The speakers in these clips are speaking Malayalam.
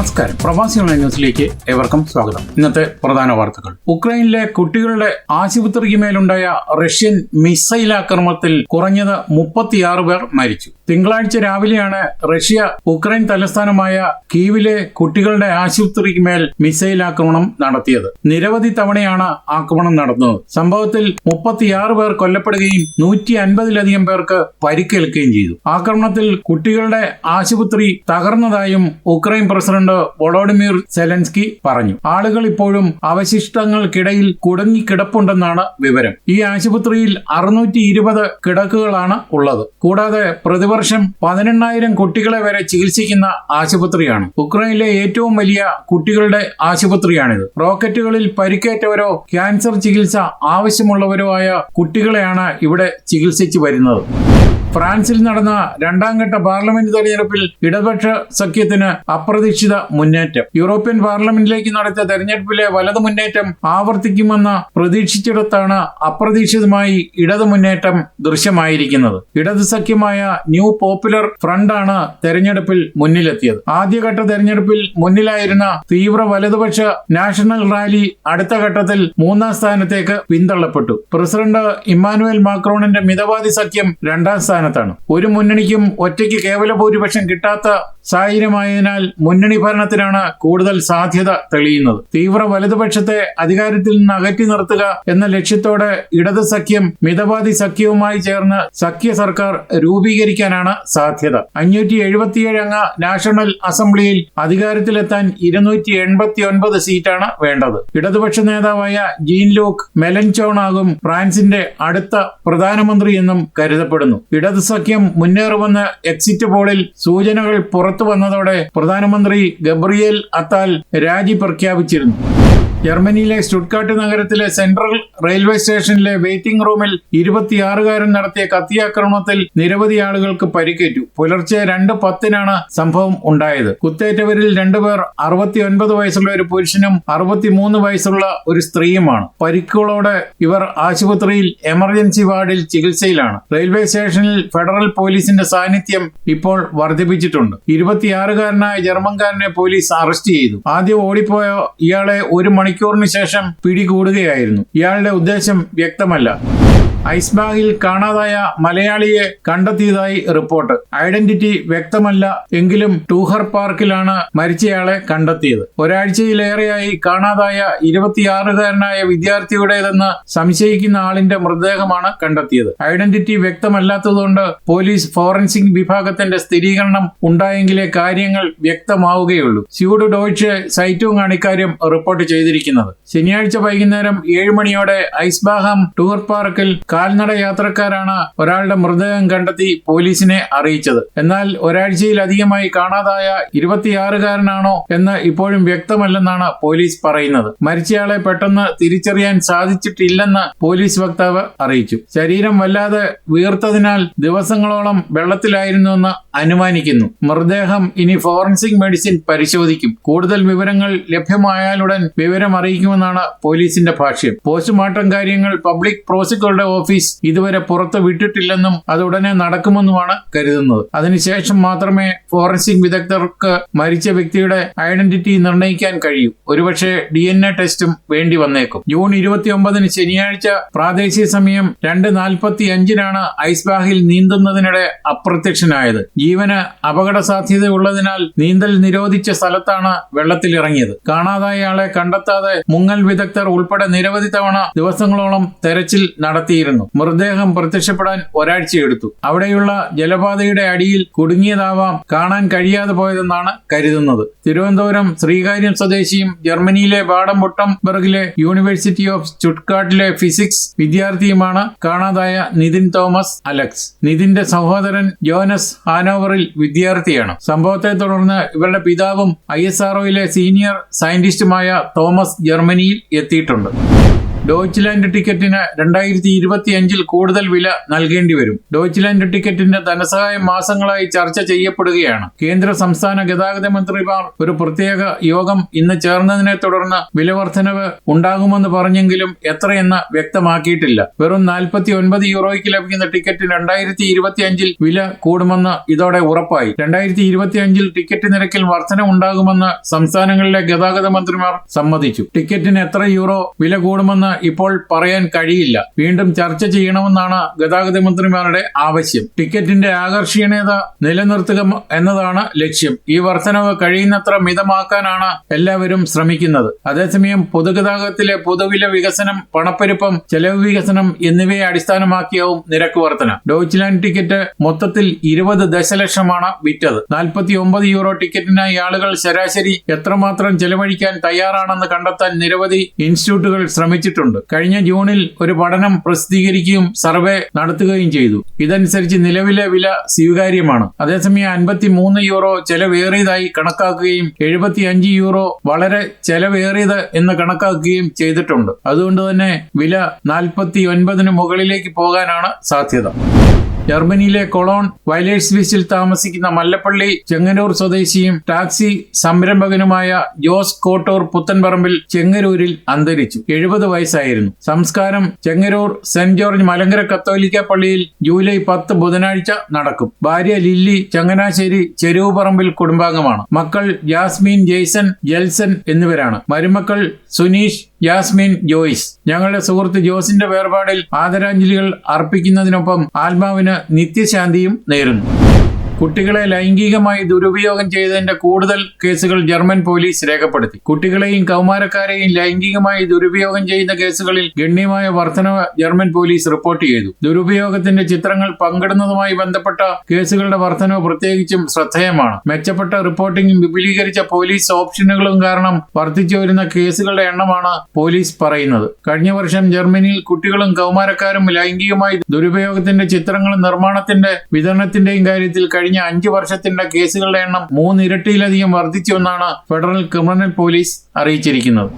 നമസ്കാരം. പ്രവാസി ന്യൂസിലേക്ക് ഏവർക്കും സ്വാഗതം. ഇന്നത്തെ പ്രധാന വാർത്തകൾ. ഉക്രൈനിലെ കുട്ടികളുടെ ആശുപത്രിക്ക് മേലുണ്ടായ റഷ്യൻ മിസൈൽ ആക്രമണത്തിൽ കുറഞ്ഞത് മുപ്പത്തിയാറ് പേർ മരിച്ചു. തിങ്കളാഴ്ച രാവിലെയാണ് റഷ്യ ഉക്രൈൻ തലസ്ഥാനമായ കീവിലെ കുട്ടികളുടെ ആശുപത്രിക്ക് മേൽ മിസൈൽ ആക്രമണം നടത്തിയത്. നിരവധി തവണയാണ് ആക്രമണം നടന്നത്. സംഭവത്തിൽ മുപ്പത്തിയാറ് പേർ കൊല്ലപ്പെടുകയും നൂറ്റി അൻപതിലധികം പേർക്ക് പരിക്കേൽക്കുകയും ചെയ്തു. ആക്രമണത്തിൽ കുട്ടികളുടെ ആശുപത്രി തകർന്നതായും ഉക്രൈൻ പ്രസിഡന്റ് വൊളോഡിമിർ സെലൻസ്കി പറഞ്ഞു. ആളുകൾ ഇപ്പോഴും അവശിഷ്ടങ്ങൾക്കിടയിൽ കുടുങ്ങിക്കിടപ്പുണ്ടെന്നാണ് വിവരം. ഈ ആശുപത്രിയിൽ അറുന്നൂറ്റി ഇരുപത് കിടക്കുകളാണ് ഉള്ളത്. കൂടാതെ പ്രതിവർഷം പതിനെണ്ണായിരം കുട്ടികളെ വരെ ചികിത്സിക്കുന്ന ആശുപത്രിയാണ്. ഉക്രൈനിലെ ഏറ്റവും വലിയ കുട്ടികളുടെ ആശുപത്രിയാണിത്. റോക്കറ്റുകളിൽ പരിക്കേറ്റവരോ ക്യാൻസർ ചികിത്സ ആവശ്യമുള്ളവരോ ആയ കുട്ടികളെയാണ് ഇവിടെ ചികിത്സിച്ചു വരുന്നത്. ഫ്രാൻസിൽ നടന്ന രണ്ടാം ഘട്ട പാർലമെന്റ് തെരഞ്ഞെടുപ്പിൽ ഇടപക്ഷ സഖ്യത്തിന് അപ്രതീക്ഷിത മുന്നേറ്റം. യൂറോപ്യൻ പാർലമെന്റിലേക്ക് നടത്തിയ തെരഞ്ഞെടുപ്പിലെ വലത് മുന്നേറ്റം ആവർത്തിക്കുമെന്ന് പ്രതീക്ഷിച്ചിടത്താണ് അപ്രതീക്ഷിതമായി ഇടതു മുന്നേറ്റം ദൃശ്യമായിരിക്കുന്നത്. ഇടതു സഖ്യമായ ന്യൂ പോപ്പുലർ ഫ്രണ്ടാണ് തെരഞ്ഞെടുപ്പിൽ മുന്നിലെത്തിയത്. ആദ്യഘട്ട തെരഞ്ഞെടുപ്പിൽ മുന്നിലായിരുന്ന തീവ്ര വലതുപക്ഷ നാഷണൽ റാലി അടുത്ത ഘട്ടത്തിൽ മൂന്നാം സ്ഥാനത്തേക്ക് പിന്തള്ളപ്പെട്ടു. പ്രസിഡന്റ് ഇമ്മാനുവൽ മാക്രോണിന്റെ മിതവാദി സഖ്യം രണ്ടാം സ്ഥാനത്താണ് ഒരു മുന്നണിക്കും ഒറ്റയ്ക്ക് കേവല ഭൂരിപക്ഷം കിട്ടാത്ത സാഹചര്യമായതിനാൽ മുന്നണി ഭരണത്തിനാണ് കൂടുതൽ സാധ്യത തെളിയുന്നത്. തീവ്ര വലതുപക്ഷത്തെ അധികാരത്തിൽ നിന്ന് അകറ്റി നിർത്തുക എന്ന ലക്ഷ്യത്തോടെ ഇടത് സഖ്യം മിതവാദി സഖ്യവുമായി ചേർന്ന് സഖ്യ സർക്കാർ രൂപീകരിക്കാനാണ് സാധ്യത. അഞ്ഞൂറ്റി എഴുപത്തിയേഴ് അംഗ നാഷണൽ അസംബ്ലിയിൽ അധികാരത്തിലെത്താൻ ഇരുന്നൂറ്റി എൺപത്തി ഒൻപത് സീറ്റാണ് വേണ്ടത്. ഇടതുപക്ഷ നേതാവായ ജീൻ ലൂക്ക് മെലൻചോൺ ആകും ഫ്രാൻസിന്റെ അടുത്ത പ്രധാനമന്ത്രി എന്നും കരുതപ്പെടുന്നു. ഇടത് സഖ്യം മുന്നേറുമെന്ന് എക്സിറ്റ് പോളിൽ സൂചനകൾ പുറത്തു വന്നതോടെ പ്രധാനമന്ത്രി ഗബ്രിയേൽ അത്താൽ രാജി പ്രഖ്യാപിച്ചിരുന്നു. ജർമ്മനിയിലെ സ്റ്റുട്ട്കാട്ട് നഗരത്തിലെ സെൻട്രൽ റെയിൽവേ സ്റ്റേഷനിലെ വെയിറ്റിംഗ് റൂമിൽ ഇരുപത്തിയാറുകാരൻ നടത്തിയ കത്തിയാക്രമണത്തിൽ നിരവധി ആളുകൾക്ക് പരിക്കേറ്റു. പുലർച്ചെ രണ്ട് പത്തിനാണ് സംഭവം ഉണ്ടായത്. കുത്തേറ്റവരിൽ രണ്ടുപേർ അറുപത്തിയൊൻപത് വയസ്സുള്ള ഒരു പുരുഷനും അറുപത്തിമൂന്ന് വയസ്സുള്ള ഒരു സ്ത്രീയുമാണ്. പരിക്കുകളോടെ ഇവർ ആശുപത്രിയിൽ എമർജൻസി വാർഡിൽ ചികിത്സയിലാണ്. റെയിൽവേ സ്റ്റേഷനിൽ ഫെഡറൽ പോലീസിന്റെ സാന്നിധ്യം ഇപ്പോൾ വർദ്ധിപ്പിച്ചിട്ടുണ്ട്. ഇരുപത്തിയാറുകാരനായ ജർമ്മൻകാരനെ പോലീസ് അറസ്റ്റ് ചെയ്തു. ആദ്യം ഓടിപ്പോയ ഇയാളെ ഒരു മണിക്കൂറിന് ശേഷം പിടികൂടുകയായിരുന്നു. ഇയാളുടെ ഉദ്ദേശം വ്യക്തമല്ല. ഐസ്ബാഗിൽ കാണാതായ മലയാളിയെ കണ്ടെത്തിയതായി റിപ്പോർട്ട്. ഐഡന്റിറ്റി വ്യക്തമല്ല എങ്കിലും ടൂഹർ പാർക്കിലാണ് മരിച്ചയാളെ കണ്ടെത്തിയത്. ഒരാഴ്ചയിലേറെയായി കാണാതായ ഇരുപത്തിയാറുകാരനായ വിദ്യാർത്ഥിയുടേതെന്ന് സംശയിക്കുന്ന ആളിന്റെ മൃതദേഹമാണ് കണ്ടെത്തിയത്. ഐഡന്റിറ്റി വ്യക്തമല്ലാത്തതുകൊണ്ട് പോലീസ് ഫോറൻസിക് വിഭാഗത്തിന്റെ സ്ഥിരീകരണം ഉണ്ടായെങ്കിലേ കാര്യങ്ങൾ വ്യക്തമാവുകയുള്ളൂ. സ്യൂഡ് ഡോയ്ച്ച് സൈറ്റും ആണ് ഇക്കാര്യം റിപ്പോർട്ട് ചെയ്തിരിക്കുന്നത്. ശനിയാഴ്ച വൈകുന്നേരം ഏഴ് മണിയോടെ ഐസ്ബാഹം ടൂർ പാർക്കിൽ കാൽനട യാത്രക്കാരാണ് ഒരാളുടെ മൃതദേഹം കണ്ടെത്തി പോലീസിനെ അറിയിച്ചത്. എന്നാൽ ഒരാഴ്ചയിലധികമായി കാണാതായ ഇരുപത്തിയാറുകാരനാണോ എന്ന് ഇപ്പോഴും വ്യക്തമല്ലെന്നാണ് പോലീസ് പറയുന്നത്. മരിച്ചയാളെ പെട്ടെന്ന് തിരിച്ചറിയാൻ സാധിച്ചിട്ടില്ലെന്ന് പോലീസ് വക്താവ് അറിയിച്ചു. ശരീരം വല്ലാതെ വീർത്തതിനാൽ ദിവസങ്ങളോളം വെള്ളത്തിലായിരുന്നുവെന്ന് അനുമാനിക്കുന്നു. മൃതദേഹം ഇനി ഫോറൻസിക് മെഡിസിൻ പരിശോധിക്കും. കൂടുതൽ വിവരങ്ങൾ ലഭ്യമായാലുടൻ വിവരം അറിയിക്കുമെന്നാണ് പോലീസിന്റെ ഭാഷ്യം. പോസ്റ്റ്മോർട്ടം കാര്യങ്ങൾ പബ്ലിക് പ്രോസിക്യൂട്ടറുടെ ഓഫീസ് ഇതുവരെ പുറത്ത് വിട്ടിട്ടില്ലെന്നും അത് ഉടനെ നടക്കുമെന്നുമാണ് കരുതുന്നത്. അതിനുശേഷം മാത്രമേ ഫോറൻസിക് വിദഗ്ധർക്ക് മരിച്ച വ്യക്തിയുടെ ഐഡന്റിറ്റി നിർണയിക്കാൻ കഴിയൂ. ഒരുപക്ഷെ ഡി എൻ എ ടെസ്റ്റും വേണ്ടി വന്നേക്കും. ജൂൺ ഇരുപത്തിയൊമ്പതിന് ശനിയാഴ്ച പ്രാദേശിക സമയം രണ്ട് നാൽപ്പത്തി അഞ്ചിനാണ് ഐസ്ബാഹിൽ നീന്തുന്നതിനിടെ അപ്രത്യക്ഷനായത്. ജീവന് അപകട സാധ്യതയുള്ളതിനാൽ നീന്തൽ നിരോധിച്ച സ്ഥലത്താണ് വെള്ളത്തിലിറങ്ങിയത്. കാണാതായ ആളെ കണ്ടെത്താതെ മുങ്ങൽ വിദഗ്ധർ ഉൾപ്പെടെ നിരവധി തവണ ദിവസങ്ങളോളം തെരച്ചിൽ നടത്തിയിരുന്നു. മൃതദേഹം പ്രത്യക്ഷപ്പെടാൻ ഒരാഴ്ചയെടുത്തു. അവിടെയുള്ള ജലപാതയുടെ അടിയിൽ കുടുങ്ങിയതാവാം കാണാൻ കഴിയാതെ പോയതെന്നാണ് കരുതുന്നത്. തിരുവനന്തപുരം ശ്രീകാര്യം സ്വദേശിയും ജർമ്മനിയിലെ ബാഡംബുട്ടംബർഗിലെ യൂണിവേഴ്സിറ്റി ഓഫ് ചുട്ട്കാട്ടിലെ ഫിസിക്സ് വിദ്യാർത്ഥിയുമാണ് കാണാതായ നിതിൻ തോമസ് അലക്സ്. നിതിന്റെ സഹോദരൻ ജോനസ് ഹാനോവറിൽ വിദ്യാർത്ഥിയാണ്. സംഭവത്തെ തുടർന്ന് ഇവരുടെ പിതാവും ഐ സീനിയർ സയന്റിസ്റ്റുമായ തോമസ് ജർമ്മനിയിൽ എത്തിയിട്ടുണ്ട്. ഡോയ്ച്ച് ലാൻഡ് ടിക്കറ്റിന് രണ്ടായിരത്തി ഇരുപത്തി അഞ്ചിൽ കൂടുതൽ വില നൽകേണ്ടി വരും. ഡോയ്ച്ച് ലാൻഡ് ടിക്കറ്റിന്റെ ധനസഹായം മാസങ്ങളായി ചർച്ച ചെയ്യപ്പെടുകയാണ്. കേന്ദ്ര സംസ്ഥാന ഗതാഗത മന്ത്രിമാർ ഒരു പ്രത്യേക യോഗം ഇന്ന് ചേർന്നതിനെ തുടർന്ന് വില വർധനവ് ഉണ്ടാകുമെന്ന് പറഞ്ഞെങ്കിലും എത്രയെന്ന് വ്യക്തമാക്കിയിട്ടില്ല. വെറും നാൽപ്പത്തി ഒൻപത് യൂറോയ്ക്ക് ലഭിക്കുന്ന ടിക്കറ്റ് രണ്ടായിരത്തി ഇരുപത്തി അഞ്ചിൽ വില കൂടുമെന്ന് ഇതോടെ ഉറപ്പായി. രണ്ടായിരത്തി ഇരുപത്തി അഞ്ചിൽ ടിക്കറ്റ് നിരക്കിൽ വർധന ഉണ്ടാകുമെന്ന് സംസ്ഥാനങ്ങളിലെ ഗതാഗത മന്ത്രിമാർ സമ്മതിച്ചു. ടിക്കറ്റിന് എത്ര യൂറോ വില കൂടുമെന്ന് ഇപ്പോൾ പറയാൻ കഴിയില്ല. വീണ്ടും ചർച്ച ചെയ്യണമെന്നാണ് ഗതാഗത മന്ത്രിമാരുടെ ആവശ്യം. ടിക്കറ്റിന്റെ ആകർഷണീയത നിലനിർത്തുക എന്നതാണ് ലക്ഷ്യം. ഈ വർധനവ് കഴിയുന്നത്ര മിതമാക്കാനാണ് എല്ലാവരും ശ്രമിക്കുന്നത്. അതേസമയം പൊതുഗതാഗതത്തിലെ പൊതുവില വികസനം പണപ്പെരുപ്പം ചെലവ് വികസനം എന്നിവയെ അടിസ്ഥാനമാക്കിയാവും നിരക്ക് വർധന. ഡോച്ച്ലാൻഡ് ടിക്കറ്റ് മൊത്തത്തിൽ ഇരുപത് ദശലക്ഷമാണ് വിറ്റത്. നാൽപ്പത്തി ഒമ്പത് യൂറോ ടിക്കറ്റിനായി ആളുകൾ ശരാശരി എത്രമാത്രം ചെലവഴിക്കാൻ തയ്യാറാണെന്ന് കണ്ടെത്താൻ നിരവധി ഇൻസ്റ്റിറ്റ്യൂട്ടുകൾ ശ്രമിച്ചിട്ടുണ്ട്. കഴിഞ്ഞ ജൂണിൽ ഒരു പഠനം പ്രസിദ്ധീകരിക്കുകയും സർവേ നടത്തുകയും ചെയ്തു. ഇതനുസരിച്ച് നിലവിലെ വില സ്വീകാര്യമാണ്. അതേസമയം അൻപത്തി മൂന്ന് യൂറോ ചെലവേറിയതായി കണക്കാക്കുകയും എഴുപത്തി അഞ്ച് യൂറോ വളരെ ചെലവേറിയത് എന്ന് കണക്കാക്കുകയും ചെയ്തിട്ടുണ്ട്. അതുകൊണ്ട് തന്നെ വില നാൽപ്പത്തി ഒൻപതിന് മുകളിലേക്ക് പോകാനാണ് സാധ്യത. ജർമ്മനിയിലെ കൊളോൺ വയലേഴ്സ് ബീച്ചിൽ താമസിക്കുന്ന മല്ലപ്പള്ളി ചെങ്ങന്നൂർ സ്വദേശിയും ടാക്സി സംരംഭകനുമായ ജോസ് കോട്ടൂർ പുത്തൻപറമ്പിൽ ചെങ്ങരൂരിൽ അന്തരിച്ചു. എഴുപത് വയസ്സായിരുന്നു. സംസ്കാരം ചെങ്ങരൂർ സെന്റ് ജോർജ് മലങ്കര കത്തോലിക്ക പള്ളിയിൽ ജൂലൈ പത്ത് ബുധനാഴ്ച നടക്കും. ഭാര്യ ലില്ലി ചങ്ങനാശ്ശേരി ചെരുവുപറമ്പിൽ കുടുംബാംഗമാണ്. മക്കൾ ജാസ്മീൻ ജെയ്സൺ ജെൽസൺ എന്നിവരാണ്. മരുമക്കൾ സുനീഷ് യാസ്മിൻ ജോയിസ്. ഞങ്ങളുടെ സുഹൃത്ത് ജോസിന്റെ വേർപാടിൽ ആദരാഞ്ജലികൾ അർപ്പിക്കുന്നതിനൊപ്പം ആത്മാവിന് നിത്യശാന്തിയും നേരുന്നു. കുട്ടികളെ ലൈംഗികമായി ദുരുപയോഗം ചെയ്തതിന്റെ കൂടുതൽ കേസുകൾ ജർമ്മൻ പോലീസ് രേഖപ്പെടുത്തി. കുട്ടികളെയും കൗമാരക്കാരെയും ലൈംഗികമായി ദുരുപയോഗം ചെയ്യുന്ന കേസുകളിൽ ഗണ്യമായ വർധനവ് ജർമ്മൻ പോലീസ് റിപ്പോർട്ട് ചെയ്തു. ദുരുപയോഗത്തിന്റെ ചിത്രങ്ങൾ പങ്കിടുന്നതുമായി ബന്ധപ്പെട്ട കേസുകളുടെ വർധനവ് പ്രത്യേകിച്ചും ശ്രദ്ധേയമാണ്. മെച്ചപ്പെട്ട റിപ്പോർട്ടിംഗും വിപുലീകരിച്ച പോലീസ് ഓപ്ഷനുകളും കാരണം വർദ്ധിച്ചു വരുന്ന കേസുകളുടെ എണ്ണമാണ് പോലീസ് പറയുന്നത്. കഴിഞ്ഞ വർഷം ജർമ്മനിയിൽ കുട്ടികളും കൗമാരക്കാരും ലൈംഗികമായി ദുരുപയോഗത്തിന്റെ ചിത്രങ്ങളും നിർമ്മാണത്തിന്റെ വിതരണത്തിന്റെയും കാര്യത്തിൽ അഞ്ചു വർഷത്തിന്റെ കേസുകളുടെ എണ്ണം മൂന്നിരട്ടിയിലധികം വർദ്ധിച്ചുവെന്നാണ് ഫെഡറൽ ക്രിമിനൽ പോലീസ് അറിയിച്ചിരിക്കുന്നത്.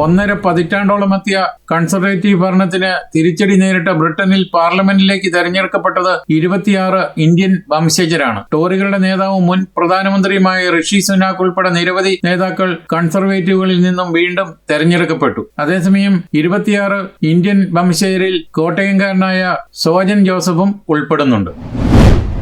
ഒന്നര പതിറ്റാണ്ടോളം എത്തിയ കൺസർവേറ്റീവ് ഭരണത്തിന് തിരിച്ചടി നേരിട്ട ബ്രിട്ടനിൽ പാർലമെന്റിലേക്ക് തെരഞ്ഞെടുക്കപ്പെട്ടത് ഇരുപത്തിയാറ് ഇന്ത്യൻ വംശജരാണ്. ടോറികളുടെ നേതാവും മുൻ പ്രധാനമന്ത്രിയുമായ ഋഷി സുനാക് ഉൾപ്പെടെ നിരവധി നേതാക്കൾ കൺസർവേറ്റീവുകളിൽ നിന്നും വീണ്ടും തെരഞ്ഞെടുക്കപ്പെട്ടു. അതേസമയം ഇരുപത്തിയാറ് ഇന്ത്യൻ വംശജരിൽ കോട്ടയംകാരനായ സോജൻ ജോസഫും ഉൾപ്പെടുന്നുണ്ട്.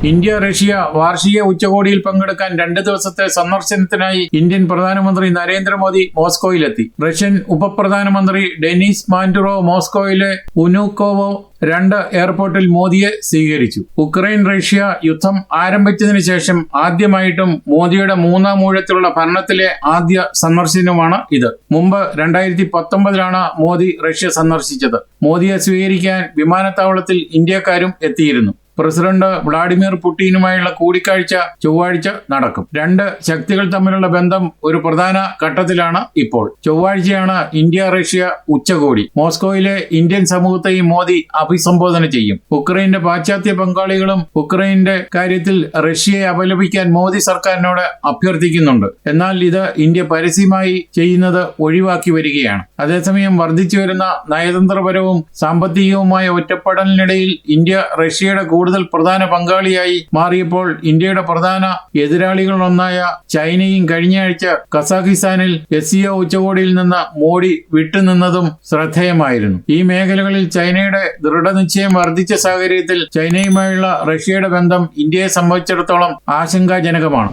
ഇന്ത്യ റഷ്യ വാർഷിക ഉച്ചകോടിയിൽ പങ്കെടുക്കാൻ രണ്ട് ദിവസത്തെ സന്ദർശനത്തിനായി ഇന്ത്യൻ പ്രധാനമന്ത്രി നരേന്ദ്രമോദി മോസ്കോയിലെത്തി. റഷ്യൻ ഉപപ്രധാനമന്ത്രി ഡെനിസ് മാൻഡുറോ മോസ്കോയിലെ ഉനുക്കോവോ രണ്ട് എയർപോർട്ടിൽ മോദിയെ സ്വീകരിച്ചു. ഉക്രൈൻ റഷ്യ യുദ്ധം ആരംഭിച്ചതിനു ശേഷം ആദ്യമായിട്ടും മോദിയുടെ മൂന്നാം ഊഴത്തിലുള്ള ഭരണത്തിലെ ആദ്യ സന്ദർശനമാണ് ഇത്. മുമ്പ് രണ്ടായിരത്തി പത്തൊമ്പതിലാണ് മോദി റഷ്യ സന്ദർശിച്ചത്. മോദിയെ സ്വീകരിക്കാൻ വിമാനത്താവളത്തിൽ ഇന്ത്യക്കാരും എത്തിയിരുന്നു. പ്രസിഡന്റ് വ്ളാഡിമിർ പുടിനുമായുള്ള കൂടിക്കാഴ്ച ചൊവ്വാഴ്ച നടക്കും. രണ്ട് ശക്തികൾ തമ്മിലുള്ള ബന്ധം ഒരു പ്രധാന ഘട്ടത്തിലാണ് ഇപ്പോൾ. ചൊവ്വാഴ്ചയാണ് ഇന്ത്യ റഷ്യ ഉച്ചകോടി. മോസ്കോയിലെ ഇന്ത്യൻ സമൂഹത്തെയും മോദി അഭിസംബോധന ചെയ്യും. ഉക്രൈന്റെ പാശ്ചാത്യ പങ്കാളികളും ഉക്രൈന്റെ കാര്യത്തിൽ റഷ്യയെ അപലപിക്കാൻ മോദി സർക്കാരിനോട് അഭ്യർത്ഥിക്കുന്നുണ്ട്. എന്നാൽ ഇത് ഇന്ത്യ പരസ്യമായി ചെയ്യുന്നത് ഒഴിവാക്കി വരികയാണ്. അതേസമയം വർദ്ധിച്ചു വരുന്ന നയതന്ത്രപരവും സാമ്പത്തികവുമായ ഒറ്റപ്പെടലിനിടയിൽ ഇന്ത്യ റഷ്യയുടെ കൂടുതൽ പ്രധാന പങ്കാളിയായി മാറിയപ്പോൾ ഇന്ത്യയുടെ പ്രധാന എതിരാളികളൊന്നായ ചൈനയും കഴിഞ്ഞയാഴ്ച കസാഖിസ്ഥാനിൽ എസ് സിഒ ഉച്ചകോടിയിൽ നിന്ന് മോഡി വിട്ടുനിന്നതും ശ്രദ്ധേയമായിരുന്നു. ഈ മേഖലകളിൽ ചൈനയുടെ ദൃഢനിശ്ചയം വർദ്ധിച്ച സാഹചര്യത്തിൽ ചൈനയുമായുള്ള റഷ്യയുടെ ബന്ധം ഇന്ത്യയെ സംബന്ധിച്ചിടത്തോളം ആശങ്കാജനകമാണ്.